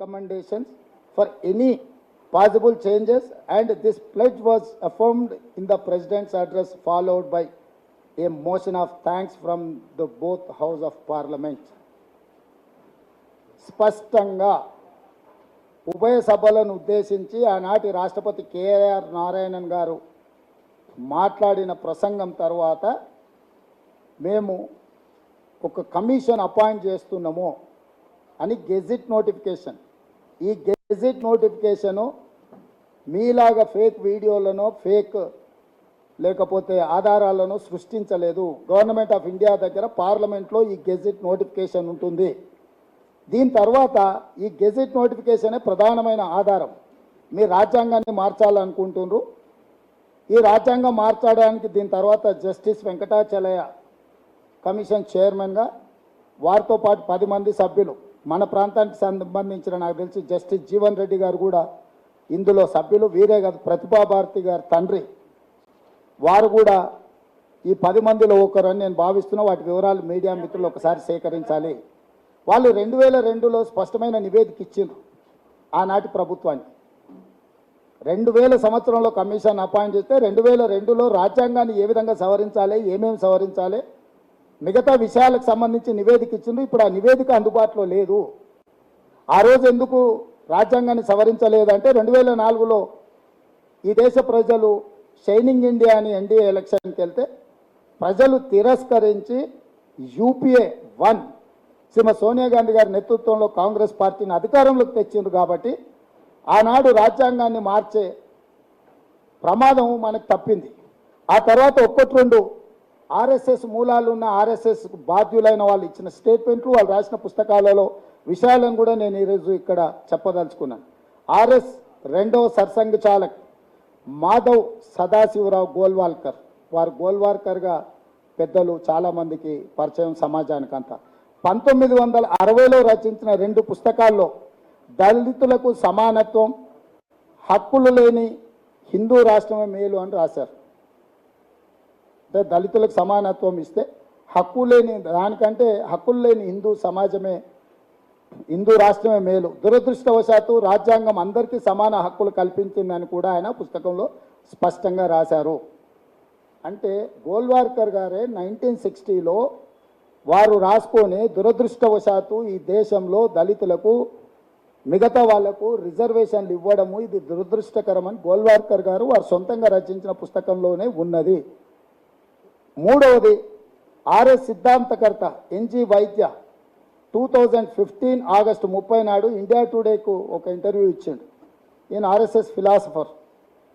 recommendations for any possible changes and this pledge was affirmed in the President's address followed by a motion of thanks from the both House of Parliament. స్పష్టంగా ఉభయ సభలను ఉద్దేశించి ఆనాటి రాష్ట్రపతి KR Narayanan గారు మాట్లాడిన ప్రసంగం తర్వాత మేము ఒక కమిషన్ అపాయింట్ చేస్తున్నాము అని గెజిట్ నోటిఫికేషన్ ఈ గెజిట్ నోటిఫికేషను మీలాగా ఫేక్ వీడియోలను ఫేక్ లేకపోతే ఆధారాలను సృష్టించలేదు. గవర్నమెంట్ ఆఫ్ ఇండియా దగ్గర పార్లమెంట్లో ఈ గెజిట్ నోటిఫికేషన్ ఉంటుంది. దీని తర్వాత ఈ గెజిట్ నోటిఫికేషనే ప్రధానమైన ఆధారం. మీ రాజ్యాంగాన్ని మార్చాలనుకుంటున్నారు ఈ రాజ్యాంగం మార్చడానికి దీని తర్వాత జస్టిస్ వెంకటాచలయ కమిషన్ చైర్మన్గా వారితో పాటు పది మంది సభ్యులు. మన ప్రాంతానికి సంబంధించిన నాకు తెలిసి జస్టిస్ జీవన్ రెడ్డి గారు కూడా ఇందులో సభ్యులు వీరే కాదు ప్రతిభాభారతి గారి తండ్రి. వారు కూడా ఈ పది మందిలో ఒకరని నేను భావిస్తున్నా వాటి వివరాలు మీడియా మిత్రులు ఒకసారి సేకరించాలి. వాళ్ళు రెండు వేల రెండులో స్పష్టమైన నివేదిక ఇచ్చిండ్రు ఆనాటి ప్రభుత్వానికి. రెండు వేల సంవత్సరంలో కమిషన్ అపాయింట్ చేస్తే రెండు వేల రెండులో రాజ్యాంగాన్ని ఏ విధంగా సవరించాలి ఏమేమి సవరించాలి మిగతా విషయాలకు సంబంధించి నివేదిక ఇచ్చిండ్రు. ఇప్పుడు ఆ నివేదిక అందుబాటులో లేదు. ఆ రోజు ఎందుకు రాజ్యాంగాన్ని సవరించలేదంటే రెండు వేల నాలుగులో ఈ దేశ ప్రజలు షైనింగ్ ఇండియా అని ఎన్డీఏ ఎలక్షన్కి వెళ్తే ప్రజలు తిరస్కరించి యూపీఏ వన్ శ్రీమతి సోనియా గాంధీ గారి నేతృత్వంలో కాంగ్రెస్ పార్టీని అధికారంలోకి తెచ్చిండ్రు కాబట్టి ఆనాడు రాజ్యాంగాన్ని మార్చే ప్రమాదం మనకు తప్పింది. ఆ తర్వాత ఒక్కటి రెండు ఆర్ఎస్ఎస్ మూలాలు ఉన్న ఆర్ఎస్ఎస్ బాధ్యులైన వాళ్ళు ఇచ్చిన స్టేట్మెంట్లు వాళ్ళు రాసిన పుస్తకాలలో విషయాలను కూడా నేను ఈరోజు ఇక్కడ చెప్పదలుచుకున్నాను. ఆర్ఎస్ రెండవ సర్సంఘ చాలక్ మాధవ్ సదాశివరావు గోల్వాల్కర్. వారు గోల్వాల్కర్గా పెద్దలు చాలామందికి పరిచయం సమాజానికి అంతా. పంతొమ్మిది వందల అరవైలో రచించిన రెండు పుస్తకాల్లో దళితులకు సమానత్వం హక్కులు లేని హిందూ రాష్ట్రమే మేలు అని రాశారు. అంటే దళితులకు సమానత్వం ఇస్తే హక్కు లేని దానికంటే హక్కులు లేని హిందూ సమాజమే హిందూ రాష్ట్రమే మేలు. దురదృష్టవశాత్తు రాజ్యాంగం అందరికీ సమాన హక్కులు కల్పించిందని కూడా ఆయన పుస్తకంలో స్పష్టంగా రాశారు. అంటే గోల్వార్కర్ గారే నైన్టీన్ సిక్స్టీలో వారు రాసుకొని దురదృష్టవశాత్తు ఈ దేశంలో దళితులకు మిగతా వాళ్ళకు రిజర్వేషన్లు ఇవ్వడము ఇది దురదృష్టకరమని గోల్వార్కర్ గారు వారు సొంతంగా రచించిన పుస్తకంలోనే ఉన్నది. మూడవది RS సిద్ధాంతకర్త NG Vaidya two thousand fifteen August ముప్పై నాడు ఇండియా టుడేకు ఒక ఇంటర్వ్యూ ఇచ్చిండు. ఈయన ఆర్ఎస్ఎస్ ఫిలాసఫర్.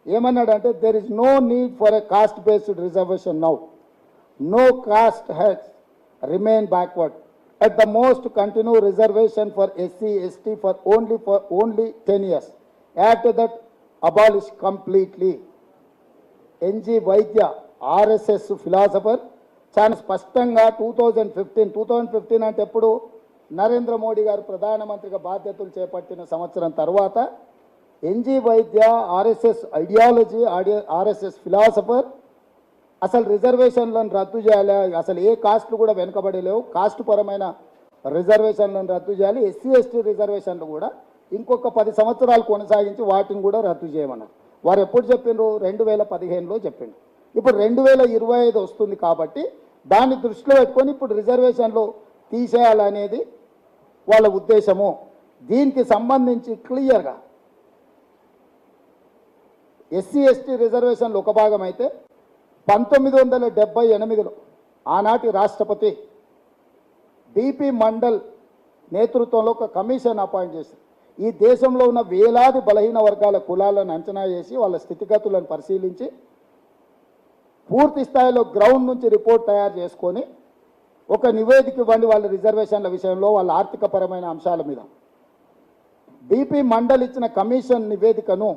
ఏమన్నాడంటే there is no need for a caste based reservation now no caste has remain backward at the most continue reservation for SC ST for only for only ten years at that abolish completely MG Vaidya RSS philosopher. చాలా స్పష్టంగా two thousand fifteen two thousand fifteen అంటే ఎప్పుడు నరేంద్ర మోడీ గారు ప్రధానమంత్రిగా బాధ్యతలు చేపట్టిన సంవత్సరం తర్వాత NG Vaidya RSS ideology RSS philosopher అసలు రిజర్వేషన్లను రద్దు చేయాలి. అసలు ఏ కాస్ట్లు కూడా వెనుకబడలేవు కాస్ట్ పరమైన రిజర్వేషన్లను రద్దు చేయాలి. ఎస్సీ ఎస్టీ రిజర్వేషన్లు కూడా ఇంకొక పది సంవత్సరాలు కొనసాగించి వాటిని కూడా రద్దు చేయమన్నారు. వారు ఎప్పుడు చెప్పిండ్రు? రెండు వేల పదిహేనులో చెప్పిండ్రు. ఇప్పుడు రెండు వేల ఇరవై ఐదు వస్తుంది కాబట్టి దాన్ని దృష్టిలో పెట్టుకొని ఇప్పుడు రిజర్వేషన్లు తీసేయాలనేది వాళ్ళ ఉద్దేశము. దీనికి సంబంధించి క్లియర్గా ఎస్సీ ఎస్టీ రిజర్వేషన్లు ఒక భాగం అయితే పంతొమ్మిది వందల డెబ్బై ఎనిమిదిలో ఆనాటి రాష్ట్రపతి బీపీ మండల్ నేతృత్వంలో ఒక కమిషన్ అపాయింట్ చేసింది ఈ దేశంలో ఉన్న వేలాది బలహీన వర్గాల కులాలను అంచనా చేసి వాళ్ళ స్థితిగతులను పరిశీలించి పూర్తి స్థాయిలో గ్రౌండ్ నుంచి రిపోర్ట్ తయారు చేసుకొని ఒక నివేదిక ఇవ్వండి వాళ్ళ రిజర్వేషన్ల విషయంలో వాళ్ళ ఆర్థికపరమైన అంశాల మీద. బీపీ మండల్ ఇచ్చిన కమిషన్ నివేదికను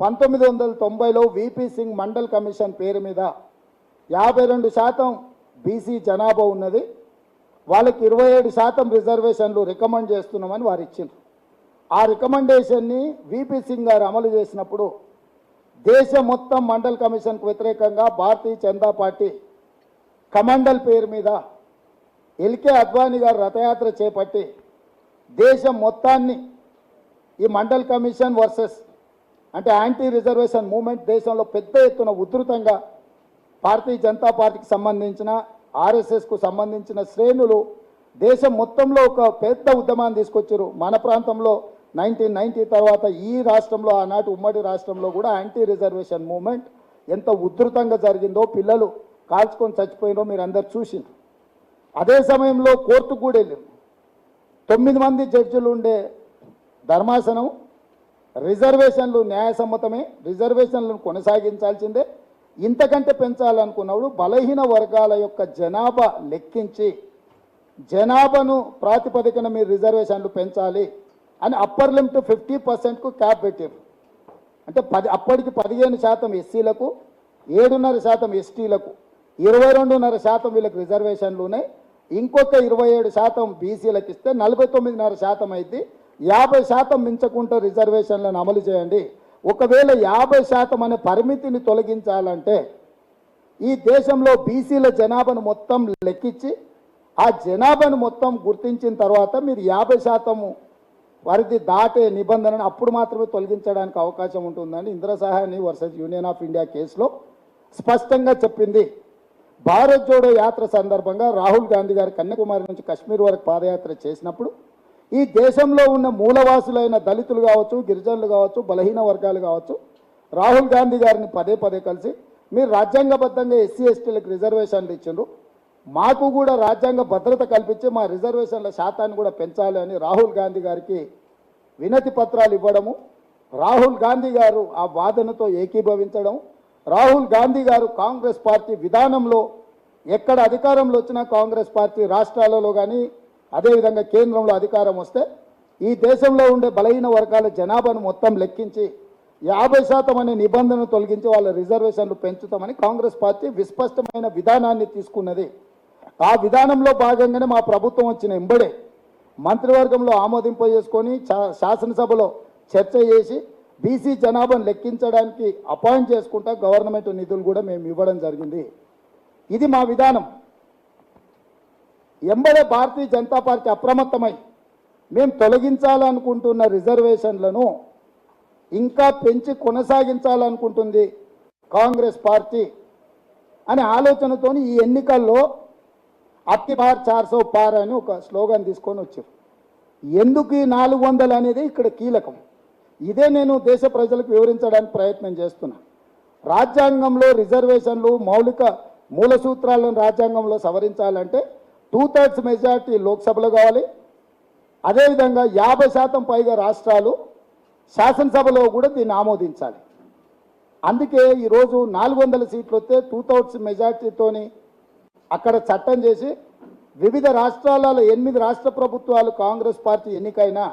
పంతొమ్మిది వందల తొంభైలో విపి సింగ్ మండల్ కమిషన్ పేరు మీద యాభై రెండు శాతం బీసీ జనాభా ఉన్నది. వాళ్ళకి ఇరవై ఏడు శాతం రిజర్వేషన్లు రికమెండ్ చేస్తున్నామని వారు ఇచ్చిండ్రు. ఆ రికమెండేషన్ని విపి సింగ్ గారు అమలు చేసినప్పుడు దేశం మొత్తం మండల్ కమిషన్కు వ్యతిరేకంగా భారతీయ జనతా పార్టీ కమండల్ పేరు మీద ఎల్కే అద్వానీ గారు రథయాత్ర చేపట్టి దేశం మొత్తాన్ని ఈ మండల్ కమిషన్ వర్సెస్ అంటే యాంటీ రిజర్వేషన్ మూమెంట్ దేశంలో పెద్ద ఎత్తున ఉధృతంగా భారతీయ జనతా పార్టీకి సంబంధించిన ఆర్ఎస్ఎస్కు సంబంధించిన శ్రేణులు దేశం మొత్తంలో ఒక పెద్ద ఉద్యమాన్ని తీసుకొచ్చారు. మన ప్రాంతంలో నైన్టీన్ నైన్టీ తర్వాత ఈ రాష్ట్రంలో ఆనాటి ఉమ్మడి రాష్ట్రంలో కూడా యాంటీ రిజర్వేషన్ మూమెంట్ ఎంత ఉధృతంగా జరిగిందో పిల్లలు కాల్చుకొని చచ్చిపోయినో మీరు అందరు చూసిండ్రు. అదే సమయంలో కోర్టు కూడా వెళ్ళారు తొమ్మిది మంది జడ్జిలు ఉండే ధర్మాసనం రిజర్వేషన్లు న్యాయసమ్మతమే రిజర్వేషన్లను కొనసాగించాల్సిందే. ఇంతకంటే పెంచాలనుకున్నప్పుడు బలహీన వర్గాల యొక్క జనాభా లెక్కించి జనాభాను ప్రాతిపదికన మీరు రిజర్వేషన్లు పెంచాలి. అని అప్పర్ లిమిట్ ఫిఫ్టీ పర్సెంట్కు క్యాప్ పెట్టారు అంటే పది అప్పటికి పదిహేను శాతం ఎస్సీలకు ఏడున్నర శాతం ఎస్టీలకు ఇరవై రెండున్నర శాతం వీళ్ళకి రిజర్వేషన్లు ఉన్నాయి. ఇంకొక ఇరవై ఏడు శాతం బీసీలకు ఇస్తే నలభై తొమ్మిదిన్నర శాతం అయితే యాభై శాతం మించకుండా రిజర్వేషన్లను అమలు చేయండి. ఒకవేళ యాభై శాతం అనే పరిమితిని తొలగించాలంటే ఈ దేశంలో బీసీల జనాభాను మొత్తం లెక్కించి ఆ జనాభాను మొత్తం గుర్తించిన తర్వాత మీరు యాభై శాతము వారిది దాటే నిబంధనను అప్పుడు మాత్రమే తొలగించడానికి అవకాశం ఉంటుందని Indira Sawhney versus union of India కేసులో స్పష్టంగా చెప్పింది. భారత్ జోడో యాత్ర సందర్భంగా రాహుల్ గాంధీ గారు కన్యాకుమారి నుంచి కశ్మీర్ వరకు పాదయాత్ర చేసినప్పుడు ఈ దేశంలో ఉన్న మూలవాసులైన దళితులు కావచ్చు గిరిజనులు కావచ్చు బలహీన వర్గాలు కావచ్చు రాహుల్ గాంధీ గారిని పదే పదే కలిసి మీరు రాజ్యాంగబద్ధంగా ఎస్సీ ఎస్టీలకు రిజర్వేషన్లు ఇచ్చిండ్రు. మాకు కూడా రాజ్యాంగ భద్రత కల్పించి మా రిజర్వేషన్ల శాతాన్ని కూడా పెంచాలి అని రాహుల్ గాంధీ గారికి వినతి పత్రాలు ఇవ్వడము రాహుల్ గాంధీ గారు ఆ వాదనతో ఏకీభవించడం రాహుల్ గాంధీ గారు కాంగ్రెస్ పార్టీ విధానంలో ఎక్కడ అధికారంలో వచ్చినా కాంగ్రెస్ పార్టీ రాష్ట్రాలలో కానీ అదేవిధంగా కేంద్రంలో అధికారం వస్తే ఈ దేశంలో ఉండే బలహీన వర్గాల జనాభాను మొత్తం లెక్కించి యాభై శాతం అనే నిబంధనను తొలగించి వాళ్ళ రిజర్వేషన్లు పెంచుతామని కాంగ్రెస్ పార్టీ విస్పష్టమైన విధానాన్ని తీసుకున్నది. ఆ విధానంలో భాగంగానే మా ప్రభుత్వం వచ్చిన ఎంబడే మంత్రివర్గంలో ఆమోదింప చేసుకొని శాసనసభలో చర్చ చేసి బీసీ జనాభాను లెక్కించడానికి అపాయింట్ చేసుకుంటా గవర్నమెంట్ నిధులు కూడా మేము ఇవ్వడం జరిగింది. ఇది మా విధానం. ఎంబడే భారతీయ జనతా పార్టీ అప్రమత్తమై మేము తొలగించాలనుకుంటున్న రిజర్వేషన్లను ఇంకా పెంచి కొనసాగించాలనుకుంటుంది కాంగ్రెస్ పార్టీ అనే ఆలోచనతో ఈ ఎన్నికల్లో అత్తి బార్ చార్సో పార్ అని ఒక స్లోగన్ తీసుకొని వచ్చారు. ఎందుకు ఈ నాలుగు వందలు అనేది ఇక్కడ కీలకం? ఇదే నేను దేశ ప్రజలకు వివరించడానికి ప్రయత్నం చేస్తున్నా. రాజ్యాంగంలో రిజర్వేషన్లు మౌలిక మూల సూత్రాలను రాజ్యాంగంలో సవరించాలంటే టూ థర్డ్స్ మెజార్టీ లోక్సభలో కావాలి. అదేవిధంగా యాభై శాతం పైగా రాష్ట్రాలు శాసనసభలో కూడా దీన్ని ఆమోదించాలి. అందుకే ఈరోజు నాలుగు వందల సీట్లు వస్తే టూ థౌట్స్ మెజార్టీతోని అక్కడ చట్టం చేసి వివిధ రాష్ట్రాలలో ఎనిమిది రాష్ట్ర ప్రభుత్వాలు కాంగ్రెస్ పార్టీ ఎన్నికైనా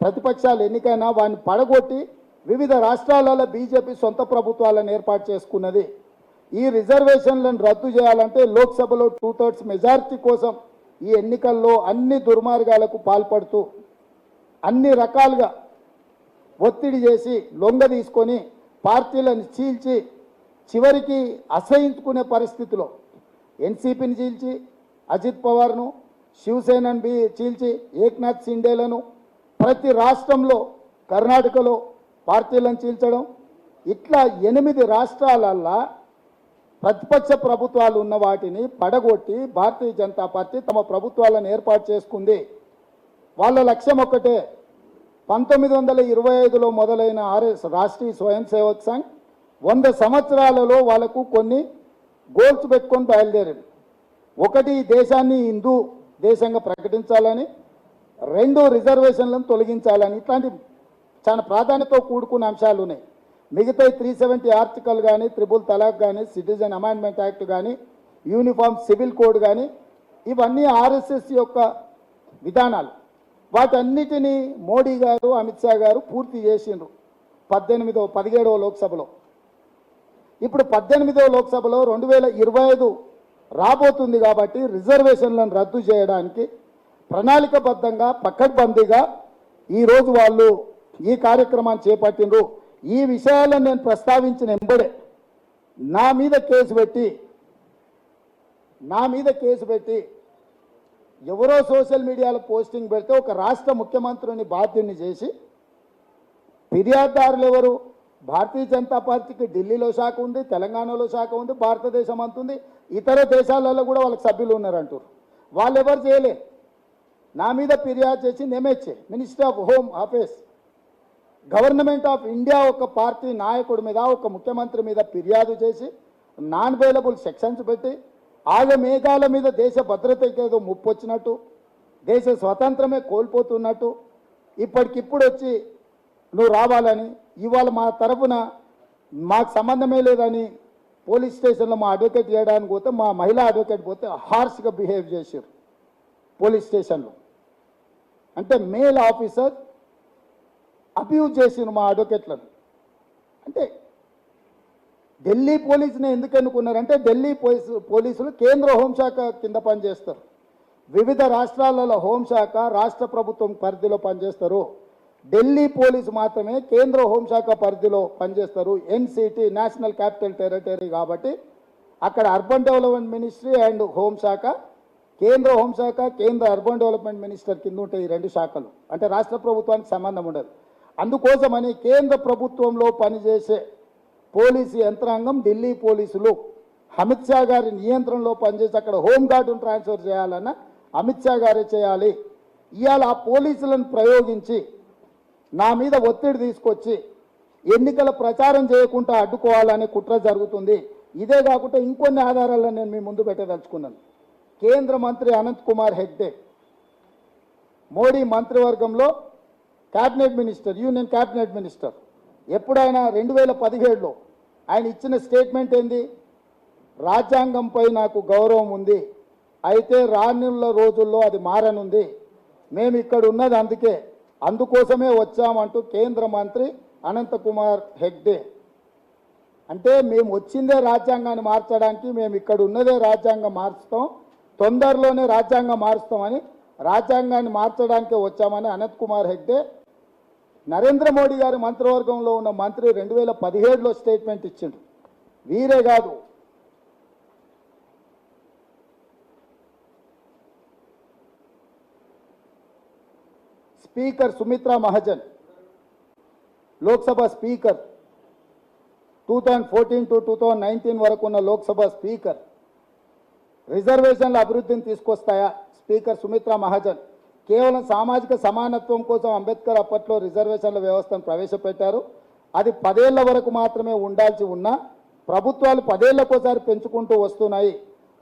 ప్రతిపక్షాలు ఎన్నికైనా వాడిని పడగొట్టి వివిధ రాష్ట్రాలలో బీజేపీ సొంత ప్రభుత్వాలను ఏర్పాటు చేసుకున్నది. ఈ రిజర్వేషన్లను రద్దు చేయాలంటే లోక్సభలో టూ థర్డ్స్ మెజారిటీ కోసం ఈ ఎన్నికల్లో అన్ని దుర్మార్గాలకు పాల్పడుతూ అన్ని రకాలుగా ఒత్తిడి చేసి లొంగ తీసుకొని పార్టీలను చీల్చి చివరికి అసహించుకునే పరిస్థితిలో ఎన్సీపీని చీల్చి అజిత్ పవార్ను శివసేనను బి చీల్చి ఏక్నాథ్ సిండేలను ప్రతి రాష్ట్రంలో కర్ణాటకలో పార్టీలను చీల్చడం. ఇట్లా ఎనిమిది రాష్ట్రాలల్లా ప్రతిపక్ష ప్రభుత్వాలు ఉన్న వాటిని పడగొట్టి భారతీయ జనతా పార్టీ తమ ప్రభుత్వాలను ఏర్పాటు చేసుకుంది. వాళ్ళ లక్ష్యం ఒక్కటే పంతొమ్మిది వందల ఇరవై ఐదులో మొదలైన ఆర్ఎస్ రాష్ట్రీయ స్వయం సేవక్ సంఘ్ వంద సంవత్సరాలలో వాళ్ళకు కొన్ని గోల్స్ పెట్టుకొని బయలుదేరాడు. ఒకటి దేశాన్ని హిందూ దేశంగా ప్రకటించాలని రెండు రిజర్వేషన్లను తొలగించాలని ఇట్లాంటి చాలా ప్రాధాన్యత కూడుకున్న అంశాలు ఉన్నాయి. మిగతా త్రీ సెవెంటీ ఆర్టికల్ కానీ త్రిబుల్ తలాక్ కానీ సిటిజన్ అమెండ్మెంట్ యాక్ట్ కానీ యూనిఫామ్ సివిల్ కోడ్ కానీ ఇవన్నీ ఆర్ఎస్ఎస్ యొక్క విధానాలు. వాటన్నిటినీ మోడీ గారు అమిత్ షా గారు పూర్తి చేసిండ్రు పద్దెనిమిదో పదిహేడవ లోక్సభలో. ఇప్పుడు పద్దెనిమిదవ లోక్సభలో రెండు వేల ఇరవై ఐదు రాబోతుంది కాబట్టి రిజర్వేషన్లను రద్దు చేయడానికి ప్రణాళికబద్ధంగా పక్కడ్బందీగా ఈరోజు వాళ్ళు ఈ కార్యక్రమాన్ని చేపట్టిండ్రు. ఈ విషయాలను నేను ప్రస్తావించిన ఎంబడే నా మీద కేసు పెట్టి నా మీద కేసు పెట్టి ఎవరో సోషల్ మీడియాలో పోస్టింగ్ పెడితే ఒక రాష్ట్ర ముఖ్యమంత్రిని బాధ్యుని చేసి ఫిర్యాదుదారులు ఎవరు? భారతీయ జనతా పార్టీకి ఢిల్లీలో శాఖ ఉంది తెలంగాణలో శాఖ ఉంది భారతదేశం అంతుంది ఇతర దేశాలలో కూడా వాళ్ళకి సభ్యులు ఉన్నారంటారు. వాళ్ళు ఎవరు చేయలే? నా మీద ఫిర్యాదు చేసి నేమేచ్చే minister of home affairs government of India ఒక పార్టీ నాయకుడి మీద ఒక ముఖ్యమంత్రి మీద ఫిర్యాదు చేసి నాన్ అవైలబుల్ సెక్షన్స్ పెట్టి ఆగ మేఘాల మీద దేశ భద్రతకి ఏదో ముప్పు వచ్చినట్టు దేశ స్వతంత్రమే కోల్పోతున్నట్టు ఇప్పటికిప్పుడు వచ్చి నువ్వు రావాలని ఇవాళ మా తరపున మాకు సంబంధమే లేదని పోలీస్ స్టేషన్లో మా అడ్వకేట్ చేయడానికి పోతే మా మహిళా అడ్వకేట్ పోతే హార్ష్గా బిహేవ్ చేశారు పోలీస్ స్టేషన్లో. అంటే మేల్ ఆఫీసర్ అబ్యూజ్ చేసిన మా అడ్వకేట్లను. అంటే ఢిల్లీ పోలీసుని ఎందుకు ఎన్నుకున్నారంటే ఢిల్లీ పోలీసు పోలీసులు కేంద్ర హోంశాఖ కింద పనిచేస్తారు. వివిధ రాష్ట్రాలలో హోంశాఖ రాష్ట్ర ప్రభుత్వం పరిధిలో పనిచేస్తారు. ఢిల్లీ పోలీసు మాత్రమే కేంద్ర హోంశాఖ పరిధిలో పనిచేస్తారు. ఎన్సిటి నేషనల్ క్యాపిటల్ టెరిటరీ కాబట్టి అక్కడ అర్బన్ డెవలప్మెంట్ మినిస్ట్రీ అండ్ హోంశాఖ కేంద్ర హోంశాఖ కేంద్ర అర్బన్ డెవలప్మెంట్ మినిస్టర్ కింద ఉంటాయి ఈ రెండు శాఖలు. అంటే రాష్ట్ర ప్రభుత్వానికి సంబంధం ఉండదు. అందుకోసమని కేంద్ర ప్రభుత్వంలో పనిచేసే పోలీసు యంత్రాంగం ఢిల్లీ పోలీసులు అమిత్ షా గారి నియంత్రణలో పనిచేసి అక్కడ హోంగార్డును ట్రాన్స్ఫర్ చేయాలన్న అమిత్ షా గారే చేయాలి. ఇవాళ ఆ పోలీసులను ప్రయోగించి నా మీద ఒత్తిడి తీసుకొచ్చి ఎన్నికల ప్రచారం చేయకుండా అడ్డుకోవాలనే కుట్ర జరుగుతుంది. ఇదే కాకుండా ఇంకొన్ని ఆధారాలను నేను మీ ముందు పెట్టదలుచుకున్నాను. కేంద్ర మంత్రి అనంత్ కుమార్ హెగ్డే మోడీ మంత్రివర్గంలో cabinet minister union cabinet minister. ఎప్పుడైనా రెండు వేల పదిహేడులో ఆయన ఇచ్చిన స్టేట్మెంట్ ఏంది? రాజ్యాంగంపై నాకు గౌరవం ఉంది. అయితే రానున్న రోజుల్లో అది మారనుంది. మేము ఇక్కడ ఉన్నది అందుకే అందుకోసమే వచ్చామంటూ కేంద్ర మంత్రి అనంతకుమార్ హెగ్డే. అంటే మేము వచ్చిందే రాజ్యాంగాన్ని మార్చడానికి మేము ఇక్కడ ఉన్నదే రాజ్యాంగం మార్చుతాం తొందరలోనే రాజ్యాంగం మారుస్తామని రాజ్యాంగాన్ని మార్చడానికే వచ్చామని అనంత్ కుమార్ హెగ్డే. నరేంద్ర మోడీ గారి మంత్రివర్గంలో ఉన్న మంత్రి రెండు వేల పదిహేడులో స్టేట్మెంట్ ఇచ్చిండు. వీరే కాదు speaker Sumitra Mahajan Lok Sabha speaker two thousand fourteen to two thousand nineteen వరకు ఉన్న లోక్సభ స్పీకర్ రిజర్వేషన్ల అభివృద్ధిని తీసుకొస్తాయా స్పీకర్ సుమిత్రా మహాజన్? కేవలం సామాజిక సమానత్వం కోసం అంబేద్కర్ అప్పట్లో రిజర్వేషన్ల వ్యవస్థను ప్రవేశపెట్టారు. అది పదేళ్ళ వరకు మాత్రమే ఉండాల్సి ఉన్నా ప్రభుత్వాలు పదేళ్ళకోసారి పెంచుకుంటూ వస్తున్నాయి.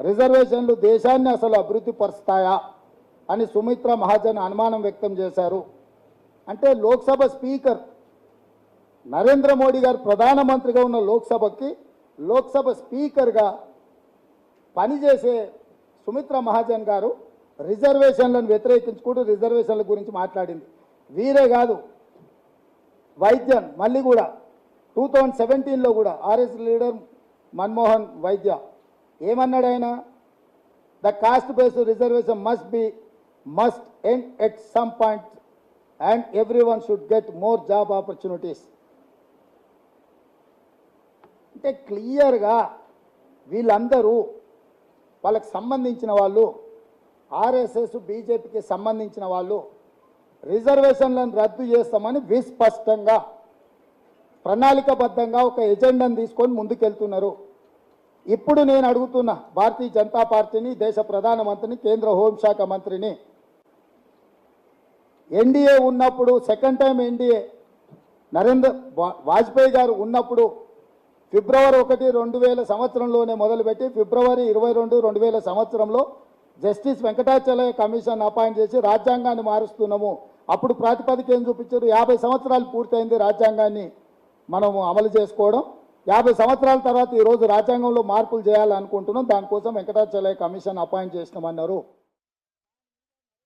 రిజర్వేషన్లు దేశాన్ని అసలు అభివృద్ధి పరుస్తాయా? అని సుమిత్ర మహాజన్ అనుమానం వ్యక్తం చేశారు. అంటే లోక్సభ స్పీకర్ నరేంద్ర మోడీ గారు ప్రధానమంత్రిగా ఉన్న లోక్సభకి లోక్సభ స్పీకర్గా పనిచేసే సుమిత్ర మహాజన్ గారు రిజర్వేషన్లను వ్యతిరేకించుకుంటూ రిజర్వేషన్ల గురించి మాట్లాడింది. వీరే కాదు వైద్యన్ మళ్ళీ కూడా టూ థౌజండ్ సెవెంటీన్లో కూడా ఆర్ఎస్ లీడర్ మన్మోహన్ వైద్య. ఏమన్నాడు ఆయన the caste based reservation must be must end at some point and every one should get more job opportunities అంటే క్లియర్గా వీళ్ళందరూ వాళ్ళకి సంబంధించిన వాళ్ళు ఆర్ఎస్ఎస్ బీజేపీకి సంబంధించిన వాళ్ళు రిజర్వేషన్లను రద్దు చేస్తామని విస్పష్టంగా ప్రణాళికబద్ధంగా ఒక ఎజెండాను తీసుకొని ముందుకెళ్తున్నారు. ఇప్పుడు నేను అడుగుతున్నా భారతీయ జనతా పార్టీని దేశ ప్రధానమంత్రిని కేంద్ర హోంశాఖ మంత్రిని ఎన్డీఏ ఉన్నప్పుడు సెకండ్ టైం ఎన్డీఏ. నరేంద్ర వా- వాజ్పేయి గారు ఉన్నప్పుడు ఫిబ్రవరి ఒకటి రెండు వేల సంవత్సరంలోనే మొదలుపెట్టి ఫిబ్రవరి ఇరవై రెండు రెండు వేల సంవత్సరంలో జస్టిస్ వెంకటాచలయ కమిషన్ అపాయింట్ చేసి రాజ్యాంగాన్ని మారుస్తున్నాము. అప్పుడు ప్రాతిపదిక ఏం చూపించారు? యాభై సంవత్సరాలు పూర్తయింది రాజ్యాంగాన్ని మనము అమలు చేసుకోవడం. యాభై సంవత్సరాల తర్వాత ఈరోజు రాజ్యాంగంలో మార్పులు చేయాలనుకుంటున్నాం. దానికోసం వెంకటాచలయ కమిషన్ అపాయింట్ చేసినామన్నారు.